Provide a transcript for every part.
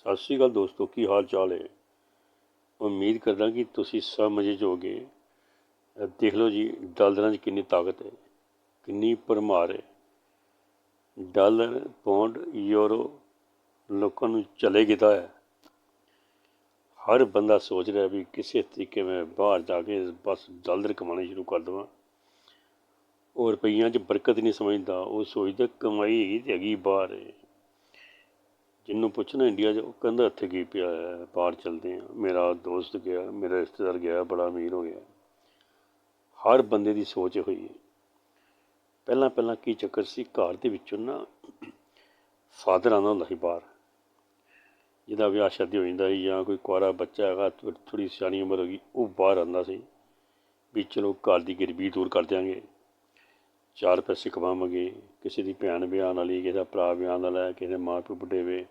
ਸਤਿ ਸ਼੍ਰੀ ਅਕਾਲ ਦੋਸਤੋ, ਕੀ ਹਾਲ ਚਾਲ ਹੈ? ਉਮੀਦ ਕਰਦਾ ਕਿ ਤੁਸੀਂ ਸਭ ਮਜ਼ੇ 'ਚ ਹੋਗੇ ਦੇਖ ਲਓ ਜੀ, ਡਾਲਰਾਂ 'ਚ ਕਿੰਨੀ ਤਾਕਤ ਹੈ, ਕਿੰਨੀ ਭਰਮਾਰ ਹੈ। ਡਾਲਰ, ਪੌਂਡ, ਯੂਰੋ ਲੋਕਾਂ ਨੂੰ ਚਲੇ ਗਿਆ ਹੈ। ਹਰ ਬੰਦਾ ਸੋਚ ਰਿਹਾ ਵੀ ਕਿਸੇ ਤਰੀਕੇ ਮੈਂ ਬਾਹਰ ਜਾ ਕੇ ਬਸ ਡਾਲਰ ਕਮਾਉਣੇ ਸ਼ੁਰੂ ਕਰ ਦੇਵਾਂ। ਉਹ ਰੁਪਈਆਂ 'ਚ ਬਰਕਤ ਨਹੀਂ ਸਮਝਦਾ, ਉਹ ਸੋਚਦਾ ਕਮਾਈ ਹੈਗੀ ਤੇ ਹੈਗੀ ਬਾਹਰ ਹੈ। ਜਿਹਨੂੰ ਪੁੱਛਣਾ ਇੰਡੀਆ 'ਚ, ਉਹ ਕਹਿੰਦਾ ਇੱਥੇ ਕੀ ਪਿਆ ਹੈ, ਬਾਹਰ ਚਲਦੇ ਆ ਮੇਰਾ ਦੋਸਤ ਗਿਆ, ਮੇਰਾ ਰਿਸ਼ਤੇਦਾਰ ਗਿਆ, ਬੜਾ ਅਮੀਰ ਹੋ ਗਿਆ। ਹਰ ਬੰਦੇ ਦੀ ਸੋਚ ਹੋਈ ਹੈ ਪਹਿਲਾਂ ਪਹਿਲਾਂ ਕੀ ਚੱਕਰ ਸੀ, ਘਰ ਦੇ ਵਿੱਚੋਂ ਨਾ ਫਾਦਰ ਆਉਂਦਾ ਹੁੰਦਾ ਸੀ ਬਾਹਰ। ਜਿਹਦਾ ਵਿਆਹ ਸ਼ਾਦੀ ਹੋ ਜਾਂਦਾ ਸੀ ਜਾਂ ਕੋਈ ਕੁਆਰਾ ਬੱਚਾ ਹੈਗਾ ਥੋੜੀ ਸਿਆਣੀ ਉਮਰ ਹੋ ਗਈ, ਉਹ ਬਾਹਰ ਆਉਂਦਾ ਸੀ। ਵੀ ਚਲੋ ਘਰ ਦੀ ਗਰੀਬੀ ਦੂਰ ਕਰ ਦਿਆਂਗੇ। ਚਾਰ ਪੈਸੇ ਕਮਾਵਾਂਗੇ, ਕਿਸੇ ਦੀ ਭੈਣ ਵਿਆਹ ਵਾਲੀ ਕਿਸੇ ਦਾ ਭਰਾ ਵਿਆਹ ਵਾਲਾ ਕਿਸੇ ਦੇ ਮਾਂ ਪਿਓ ਬੁੱਢੇ ਵੇ।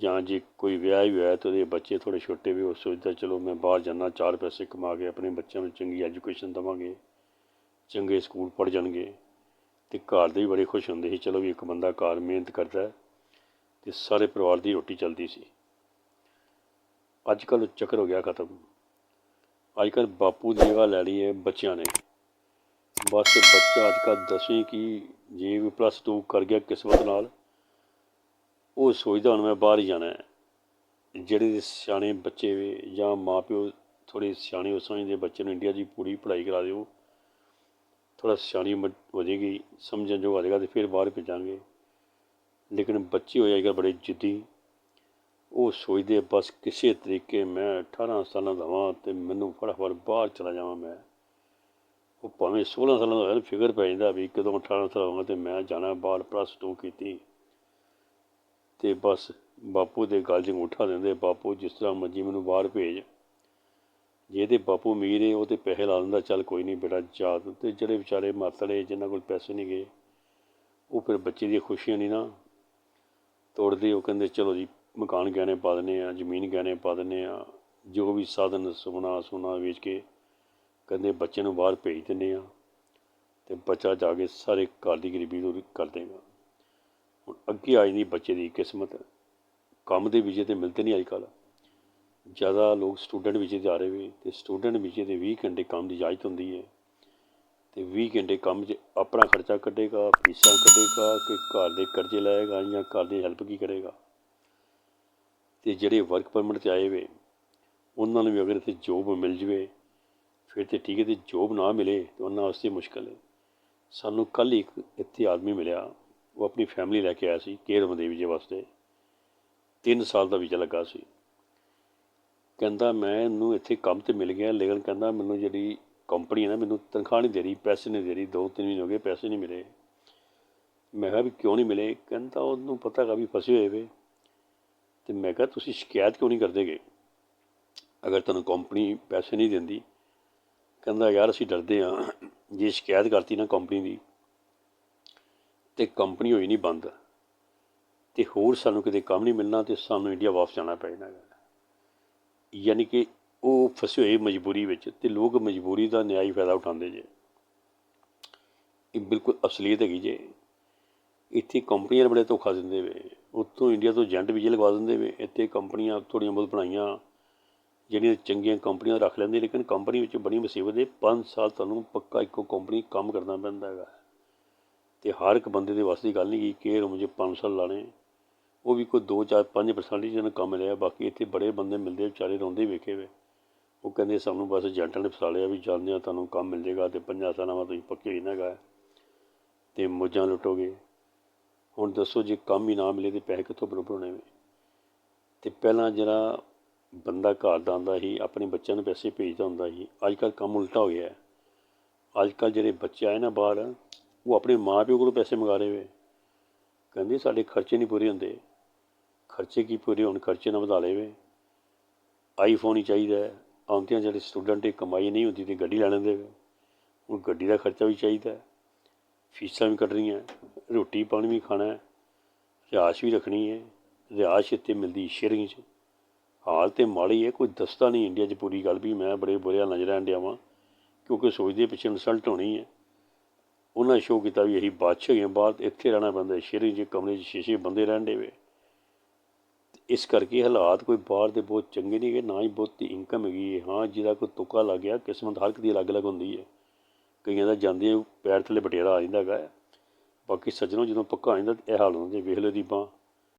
ਜਾਂ ਜੇ ਕੋਈ ਵਿਆਹ ਹੀ ਹੋਇਆ ਤਾਂ ਉਹਦੇ ਬੱਚੇ ਥੋੜੇ ਛੋਟੇ ਵੀ, ਉਹ ਸੋਚਦਾ, ਚਲੋ, ਮੈਂ ਬਾਹਰ ਜਾਣਾ ਚਾਰ ਪੈਸੇ ਕਮਾ ਕੇ ਆਪਣੇ ਬੱਚਿਆਂ ਨੂੰ ਚੰਗੀ ਐਜੂਕੇਸ਼ਨ ਦੇਵਾਂਗੇ, ਚੰਗੇ ਸਕੂਲ ਪੜ੍ਹ ਜਾਣਗੇ। ਤੇ ਘਰ ਦੇ ਵੀ ਬੜੇ ਖੁਸ਼ ਹੁੰਦੇ ਸੀ, ਚਲੋ ਵੀ ਇੱਕ ਬੰਦਾ ਘਰ ਮਿਹਨਤ ਕਰਦਾ ਹੈ ਤੇ ਸਾਰੇ ਪਰਿਵਾਰ ਦੀ ਰੋਟੀ ਚੱਲਦੀ ਸੀ। ਅੱਜ ਕੱਲ੍ਹ ਚੱਕਰ ਹੋ ਗਿਆ ਖਤਮ। ਅੱਜ ਕੱਲ੍ਹ ਬਾਪੂ ਦੀ ਜਗ੍ਹਾ ਲੈ ਲਈ ਹੈ ਬੱਚਿਆਂ ਨੇ। ਬਸ ਬੱਚਾ ਅੱਜ ਕੱਲ੍ਹ ਦਸਵੀਂ ਕੀ ਜੇ ਵੀ ਪਲੱਸ 2 ਕਰ ਗਿਆ ਕਿਸਮਤ ਨਾਲ ਉਹ ਸੋਚਦਾ ਹੁਣ ਮੈਂ ਬਾਹਰ ਹੀ ਜਾਣਾ ਜਿਹੜੇ ਸਿਆਣੇ ਬੱਚੇ ਵੇ ਜਾਂ ਮਾਪਿਓ ਥੋੜ੍ਹੇ ਸਿਆਣੇ ਉਹ ਸਮਝਦੇ ਬੱਚੇ ਨੂੰ ਇੰਡੀਆ ਦੀ ਪੂਰੀ ਪੜ੍ਹਾਈ ਕਰਾ ਦਿਓ। ਥੋੜ੍ਹਾ ਸਿਆਣੀ ਉਮਰ ਹੋ ਜਾਏਗੀ, ਸਮਝਣ ਜੋ ਆ ਜਾਏਗਾ ਤੇ ਫਿਰ ਬਾਹਰ ਭੇਜਾਂਗੇ। ਲੇਕਿਨ ਬੱਚੇ ਹੋਏ ਅੱਜ ਕੱਲ੍ਹ ਬੜੇ ਜਿੱਦੀ। ਉਹ ਸੋਚਦੇ ਬਸ ਕਿਸੇ ਤਰੀਕੇ ਮੈਂ 18 ਸਾਲਾਂ ਦਾ ਹਾਂ ਤੇ ਮੈਨੂੰ ਫਟਾਫਟ ਬਾਹਰ ਚਲਾ ਜਾਵਾਂ ਮੈਂ। ਉਹ ਭਾਵੇਂ 16 ਸਾਲਾਂ ਦਾ ਹੋਇਆ ਫਿਕਰ ਪੈ ਜਾਂਦਾ ਵੀ ਕਦੋਂ 18 ਸਾਲ ਹੋਵਾਂ ਤੇ ਮੈਂ ਜਾਣਾ ਬਾਹਰ ਪਲੱਸ 2 ਕੀਤੀ। ਅਤੇ ਬਸ ਬਾਪੂ ਦੇ ਗੱਲ 'ਚ ਅੰਗੂਠਾ ਦਿੰਦੇ ਬਾਪੂ ਜਿਸ ਤਰ੍ਹਾਂ ਮਰਜ਼ੀ ਮੈਨੂੰ ਬਾਹਰ ਭੇਜ। ਜਿਹਦੇ ਬਾਪੂ ਅਮੀਰ ਹੈ ਉਹ ਤਾਂ ਪੈਸੇ ਲਾ ਦਿੰਦਾ, ਚੱਲ ਕੋਈ ਨਹੀਂ ਬੇਟਾ, ਜਾ ਅਤੇ ਜਿਹੜੇ ਵਿਚਾਰੇ ਮਾਤੜੇ ਜਿਨ੍ਹਾਂ ਕੋਲ ਪੈਸੇ ਨਹੀਂ ਗਏ, ਉਹ ਫਿਰ ਬੱਚੇ ਦੀਆਂ ਖੁਸ਼ੀਆਂ ਨਹੀਂ ਨਾ ਤੋੜਦੇ, ਉਹ ਕਹਿੰਦੇ, ਚਲੋ ਜੀ, ਮਕਾਨ ਗਹਿਣੇ ਪਾ ਦਿੰਦੇ ਆ ਜ਼ਮੀਨ ਗਹਿਣੇ ਪਾ ਦਿੰਦੇ ਆ ਜੋ ਵੀ ਸਾਧਨ ਸੋਨਾ ਸੋਨਾ ਵੇਚ ਕੇ ਕਹਿੰਦੇ, ਬੱਚੇ ਨੂੰ ਬਾਹਰ ਭੇਜ ਦਿੰਦੇ ਆ ਤੇ ਬੱਚਾ ਜਾ ਕੇ ਸਾਰੇ ਘਰ ਦੀ ਗਰੀਬੀ ਦੂਰ ਕਰ ਦੇਗਾ। ਹੁਣ ਅੱਗੇ ਆ ਜਾਂਦੀ ਬੱਚੇ ਦੀ ਕਿਸਮਤ। ਕੰਮ ਦੇ ਵਿਜੇ ਤੇ ਮਿਲਦੇ ਨਹੀਂ ਅੱਜ ਕੱਲ੍ਹ ਜ਼ਿਆਦਾ ਲੋਕ ਸਟੂਡੈਂਟ ਵਿਜੇ ਤੇ ਆ ਰਹੇ ਵੀ, ਤੇ ਸਟੂਡੈਂਟ ਵਿਜੇ ਤੇ 20 ਘੰਟੇ ਕੰਮ ਦੀ ਇਜਾਜ਼ਤ ਹੁੰਦੀ ਹੈ। ਤੇ 20 ਘੰਟੇ ਕੰਮ 'ਚ ਆਪਣਾ ਖਰਚਾ ਕੱਢੇਗਾ, ਫੀਸਾਂ ਕੱਢੇਗਾ ਕਿ ਘਰ ਦੇ ਕਰਜ਼ੇ ਲਾਏਗਾ ਜਾਂ ਘਰ ਦੀ ਹੈਲਪ ਕੀ ਕਰੇਗਾ। ਤੇ ਜਿਹੜੇ ਵਰਕ ਪਰਮਿਟ ਤੇ ਆਏ ਵੇ, ਉਹਨਾਂ ਨੂੰ ਵੀ ਅਗਰ ਇੱਥੇ ਜੋਬ ਮਿਲ ਜਵੇ, ਫਿਰ ਤੇ ਠੀਕ ਹੈ, ਤੇ ਜੋਬ ਨਾ ਮਿਲੇ ਤਾਂ ਉਹਨਾਂ ਵਾਸਤੇ ਮੁਸ਼ਕਲ ਹੈ। ਸਾਨੂੰ ਕੱਲ ਇੱਕ ਇੱਥੇ ਆਦਮੀ ਮਿਲਿਆ ਉਹ ਆਪਣੀ ਫੈਮਿਲੀ ਲੈ ਕੇ ਆਇਆ ਸੀ ਕੇਰਮ ਦੇ ਵੀਜ਼ੇ ਵਾਸਤੇ। 3 ਸਾਲ ਦਾ ਵੀਜ਼ਾ ਲੱਗਾ ਸੀ। ਕਹਿੰਦਾ, ਮੈਂ ਇਹਨੂੰ ਇੱਥੇ ਕੰਮ ਤੇ ਮਿਲ ਗਿਆ, ਲੇਕਿਨ ਕਹਿੰਦਾ ਮੈਨੂੰ ਜਿਹੜੀ ਕੰਪਨੀ ਹੈ ਨਾ, ਮੈਨੂੰ ਤਨਖਾਹ ਨਹੀਂ ਦੇ ਰਹੀ, ਪੈਸੇ ਨਹੀਂ ਦੇ ਰਹੀ, ਦੋ ਤਿੰਨ ਮਹੀਨੇ ਹੋ ਗਏ ਪੈਸੇ ਨਹੀਂ ਮਿਲੇ। ਮੈਂ ਕਿਹਾ ਵੀ ਕਿਉਂ ਨਹੀਂ ਮਿਲੇ? ਕਹਿੰਦਾ, ਉਹਨੂੰ ਪਤਾ ਹੈਗਾ ਵੀ ਫਸੇ ਹੋਏ ਵੇ। ਤੇ ਮੈਂ ਕਿਹਾ, ਤੁਸੀਂ ਸ਼ਿਕਾਇਤ ਕਿਉਂ ਨਹੀਂ ਕਰਦੇਗੇ ਅਗਰ ਤੁਹਾਨੂੰ ਕੰਪਨੀ ਪੈਸੇ ਨਹੀਂ ਦਿੰਦੀ? ਕਹਿੰਦਾ, ਯਾਰ, ਅਸੀਂ ਡਰਦੇ ਹਾਂ। ਜੇ ਸ਼ਿਕਾਇਤ ਕਰਤੀ ਨਾ ਕੰਪਨੀ ਦੀ ਤੇ ਕੰਪਨੀ ਹੋਈ ਨਹੀਂ ਬੰਦ, ਤੇ ਹੋਰ ਸਾਨੂੰ ਕਿਤੇ ਕੰਮ ਨਹੀਂ ਮਿਲਣਾ ਤੇ ਸਾਨੂੰ ਇੰਡੀਆ ਵਾਪਸ ਜਾਣਾ ਪੈਣਾ ਹੈਗਾ। ਯਾਨੀ ਕਿ ਉਹ ਫਸੇ ਹੋਏ ਮਜਬੂਰੀ ਵਿੱਚ ਤੇ ਲੋਕ ਮਜਬੂਰੀ ਦਾ ਨਿਆਈ ਫਾਇਦਾ ਉਠਾਉਂਦੇ ਜੇ। ਇਹ ਬਿਲਕੁਲ ਅਸਲੀਅਤ ਹੈਗੀ ਜੇ। ਇੱਥੇ ਕੰਪਨੀਆਂ ਬੜੇ ਧੋਖਾ ਦਿੰਦੇ ਵੇ। ਉੱਥੋਂ ਇੰਡੀਆ ਤੋਂ ਏਜੰਟ ਵੀਜ਼ੇ ਲਗਵਾ ਦਿੰਦੇ ਵੇ। ਇੱਥੇ ਕੰਪਨੀਆਂ ਥੋੜ੍ਹੀਆਂ ਬਹੁਤ ਬਣਾਈਆਂ, ਜਿਹੜੀਆਂ ਚੰਗੀਆਂ ਕੰਪਨੀਆਂ ਰੱਖ ਲੈਂਦੇ, ਲੇਕਿਨ ਕੰਪਨੀ ਵਿੱਚ ਬੜੀ ਮੁਸੀਬਤ ਹੈ 5 ਸਾਲ ਤੁਹਾਨੂੰ ਪੱਕਾ ਇੱਕੋ ਕੰਪਨੀ ਕੰਮ ਕਰਨਾ ਪੈਂਦਾ ਹੈਗਾ। ਤੇ ਹਰ ਇੱਕ ਬੰਦੇ ਦੇ ਵਾਸਤੇ ਦੀ ਗੱਲ ਨਹੀਂ ਕਿ ਕਿ ਮੁਝੇ 5 ਸਾਲ ਲਾਣੇ ਉਹ ਵੀ ਕੋਈ 2 4 5% ਹੀ ਜਿਹਨਾਂ ਕੰਮ ਲਿਆ ਬਾਕੀ ਇੱਥੇ ਬੜੇ ਬੰਦੇ ਮਿਲਦੇ ਵਿਚਾਰੇ ਰੋਂਦੇ ਵੇਖੇ ਵੇ। ਉਹ ਕਹਿੰਦੇ ਸਾਨੂੰ ਬਸ ਏਜੰਟਾਂ ਨੇ ਫਸਾ ਲਿਆ ਵੀ ਜਾਂਦੇ ਆ ਤੁਹਾਨੂੰ ਕੰਮ ਮਿਲ ਜਾਏਗਾ ਤੇ ਪੰਜਾਂ ਸਾਲਾਂ ਬਾਅਦ ਤੁਸੀਂ ਪੱਕੇ ਹੀ ਨਾ ਗਾ ਤੇ ਮੋਜਾਂ ਲੁੱਟੋਗੇ। ਹੁਣ ਦੱਸੋ ਜੇ ਕੰਮ ਹੀ ਨਾ ਮਿਲੇ ਤੇ ਪੈਸੇ ਕਿੱਥੋਂ ਬਣਾਉਣੇ ਵੇ? ਤੇ ਪਹਿਲਾਂ ਜਿਹੜਾ ਬੰਦਾ ਘਰ ਦਾ ਆਉਂਦਾ ਸੀ, ਆਪਣੇ ਬੱਚਿਆਂ ਨੂੰ ਪੈਸੇ ਭੇਜਦਾ ਹੁੰਦਾ ਸੀ, ਅੱਜ ਕੱਲ੍ਹ ਕੰਮ ਉਲਟਾ ਹੋ ਗਿਆ। ਅੱਜ ਕੱਲ੍ਹ ਜਿਹੜੇ ਬੱਚੇ ਆਏ ਨਾ ਬਾਹਰ ਉਹ ਆਪਣੇ ਮਾਂ ਪਿਓ ਕੋਲੋਂ ਪੈਸੇ ਮੰਗਾ ਰਹੇ ਵੇ। ਕਹਿੰਦੇ, ਸਾਡੇ ਖਰਚੇ ਨਹੀਂ ਪੂਰੇ ਹੁੰਦੇ। ਖਰਚੇ ਕੀ ਪੂਰੇ ਹੋਣ? ਖਰਚੇ ਨਾ ਵਧਾ ਲੇਵੇ ਆਈਫੋਨ ਹੀ ਚਾਹੀਦਾ ਹੈ। ਆਉਂਦਿਆਂ ਜਿਹੜੇ ਸਟੂਡੈਂਟ ਦੀ ਕਮਾਈ ਨਹੀਂ ਹੁੰਦੀ ਤੇ ਗੱਡੀ ਲੈ ਲੈਂਦੇ ਵੇ। ਹੁਣ ਗੱਡੀ ਦਾ ਖਰਚਾ ਵੀ ਚਾਹੀਦਾ ਫੀਸਾਂ ਵੀ ਕੱਢਣੀਆਂ ਰੋਟੀ ਪਾਣੀ ਵੀ ਖਾਣਾ ਹੈ। ਰਿਹਾਇਸ਼ ਵੀ ਰੱਖਣੀ ਹੈ। ਰਿਹਾਇਸ਼ ਇੱਥੇ ਮਿਲਦੀ ਸ਼ੇਅਰਿੰਗ 'ਚ। ਹਾਲ ਤੇ ਮਾੜੀ ਹੈ। ਕੋਈ ਦੱਸਦਾ ਨਹੀਂ ਇੰਡੀਆ 'ਚ ਪੂਰੀ ਗੱਲ ਵੀ। ਮੈਂ ਬੜੇ ਬੁਰੇ ਹਾਲ ਨਜ਼ਰ ਆਣ ਵਾਂ। ਕਿਉਂਕਿ ਸੋਚਦੇ ਪਿੱਛੇ ਇਨਸਲਟ ਹੋਣੀ ਹੈ। ਉਹਨਾਂ ਸ਼ੋਅ ਕੀਤਾ ਵੀ ਇਹੀ ਬਾਦਸ਼ਾਹ ਹੈਗੇ ਹਾਂ, ਬਾਹਰ ਇੱਥੇ ਰਹਿਣਾ ਪੈਂਦਾ ਸ਼ੇਅਰਿੰਗ 'ਚ ਕਮਰੇ 'ਚ ਛੇ ਛੇ ਬੰਦੇ ਰਹਿਣ ਦੇ ਵੇ। ਇਸ ਕਰਕੇ ਹਾਲਾਤ ਕੋਈ ਬਾਹਰ ਦੇ ਬਹੁਤ ਚੰਗੇ ਨਹੀਂ ਹੈਗੇ ਨਾ ਹੀ ਬਹੁਤੀ ਇਨਕਮ ਹੈਗੀ ਹੈ। ਹਾਂ ਜਿਹਦਾ ਕੋਈ ਤੁੱਕਾ ਲੱਗ ਗਿਆ ਕਿਸਮਤ ਹਰ ਇੱਕ ਦੀ ਅਲੱਗ-ਅਲੱਗ ਹੁੰਦੀ ਹੈ। ਕਈਆਂ ਦਾ ਜਾਂਦੇ ਪੈਰ ਥੱਲੇ ਬਟੇਰਾ ਆ ਜਾਂਦਾ ਹੈਗਾ ਹੈ। ਬਾਕੀ ਸੱਜਣੋ ਜਦੋਂ ਪੱਕਾ ਆ ਜਾਂਦਾ ਇਹ ਹਾਲ ਹੁੰਦੇ ਵੇਖ ਲਓ ਦੀ ਬਾਂਹ।